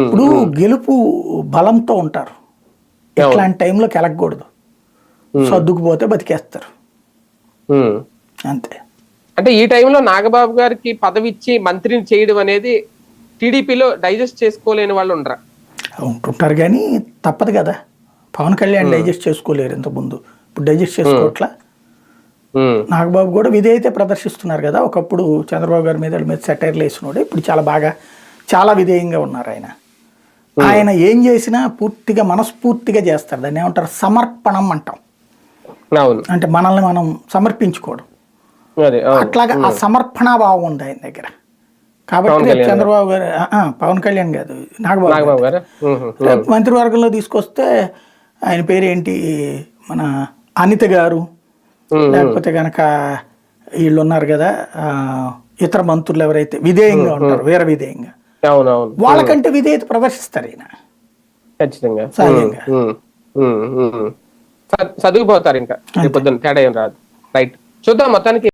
ఇప్పుడు గెలుపు బలంతో ఉంటారు. ఇట్లాంటి టైంలో కెలగకూడదు. సర్దుకుపోతే బతికేస్తారు. అంతే. అంటే ఈ టైంలో నాగబాబు గారికి పదవి ఇచ్చి మంత్రిని చేయడం అనేది టీడీపీలో డైజెస్ట్ చేసుకోలేని వాళ్ళు ఉండరా? ఉంటుంటారు కానీ తప్పదు కదా. పవన్ కళ్యాణ్ డైజెస్ట్ చేసుకోలేరు ఇంతకుముందు. ఇప్పుడు డైజెస్ట్ చేసుకోవట్లా. నాగబాబు కూడా విధేయత ప్రదర్శిస్తున్నారు కదా. ఒకప్పుడు చంద్రబాబు గారి మీద మీద సెటైర్లు వేసినోడే. ఇప్పుడు చాలా బాగా చాలా విధేయంగా ఉన్నారు ఆయన. ఆయన ఏం చేసినా పూర్తిగా మనస్ఫూర్తిగా చేస్తారు. దాన్ని ఏమంటారు? సమర్పణం అంటాం. అంటే మనల్ని మనం సమర్పించుకోవడం. అట్లాగా ఆ సమర్పణా భావం ఉంది ఆయన దగ్గర. కాబట్టి చంద్రబాబు గారు పవన్ కళ్యాణ్ కాదు నాగబాబు గారు. మంత్రివర్గంలో తీసుకొస్తే ఆయన పేరేంటి? మన అనిత గారు. లేకపోతే గనక వీళ్ళు ఉన్నారు కదా ఇతర మంత్రులు ఎవరైతే విధేయంగా ఉంటారు వేరే విధేయంగా. వాళ్ళకంటే విధేయత ప్రదర్శిస్తారు ఈయన. ఖచ్చితంగా. చదువుకుపోతారు ఇంకా. పొద్దున్న తేడా ఏం రాదు. రైట్. చూద్దాం మొత్తానికి.